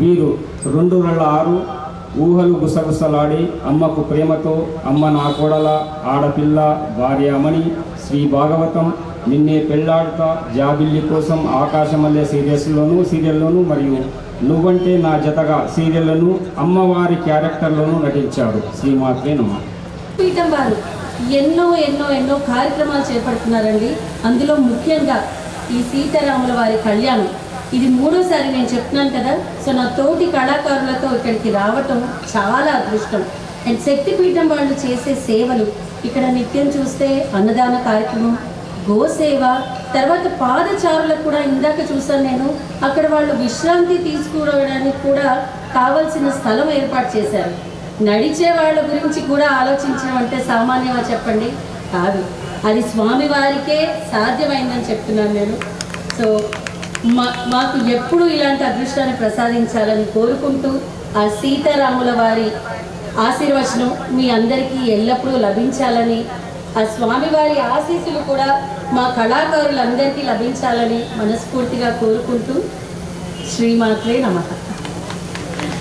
వీరు రెండు వేల ఆరు ఊహలు గుసగుసలాడి అమ్మకు ప్రేమతో అమ్మ నా కోడల ఆడపిల్ల భార్య అమణి శ్రీ భాగవతం నిన్నే పెళ్ళాడుతా జాబిల్లి కోసం ఆకాశమల్లె సీరియల్స్లోను సీరియల్లోను మరియు నువ్వంటే నా జతగా సీరియల్లను అమ్మవారి క్యారెక్టర్లోనూ నటించాడు. శ్రీమాత్రే నమ. పీఠం వారు ఎన్నో ఎన్నో ఎన్నో కార్యక్రమాలు చేపడుతున్నారండి. అందులో ముఖ్యంగా ఈ సీతారాముల వారి కళ్యాణం. ఇది మూడోసారి నేను చెప్తున్నాను కదా. సో నా తోటి కళాకారులతో ఇక్కడికి రావటం చాలా అదృష్టం. అండ్ శక్తిపీఠం వాళ్ళు చేసే సేవలు ఇక్కడ నిత్యం చూస్తే అన్నదాన కార్యక్రమం గోసేవ తర్వాత పాదచారులకు కూడా ఇందాక చూసాను నేను. అక్కడ వాళ్ళు విశ్రాంతి తీసుకోవడానికి కూడా కావలసిన స్థలం ఏర్పాటు చేశారు. నడిచే వాళ్ళ గురించి కూడా ఆలోచించమంటే సామాన్యంగా చెప్పండి? కాదు. అది స్వామివారికే సాధ్యమైందని చెప్తున్నాను నేను. సో మా మాకు ఎప్పుడు ఇలాంటి అదృష్టాన్ని ప్రసాదించాలని కోరుకుంటూ ఆ సీతారాముల వారి ఆశీర్వచనం మీ అందరికీ ఎల్లప్పుడూ లభించాలని ఆ స్వామివారి ఆశీస్సులు కూడా మా కళాకారులందరికీ లభించాలని మనస్ఫూర్తిగా కోరుకుంటూ శ్రీమాత్రే నమః.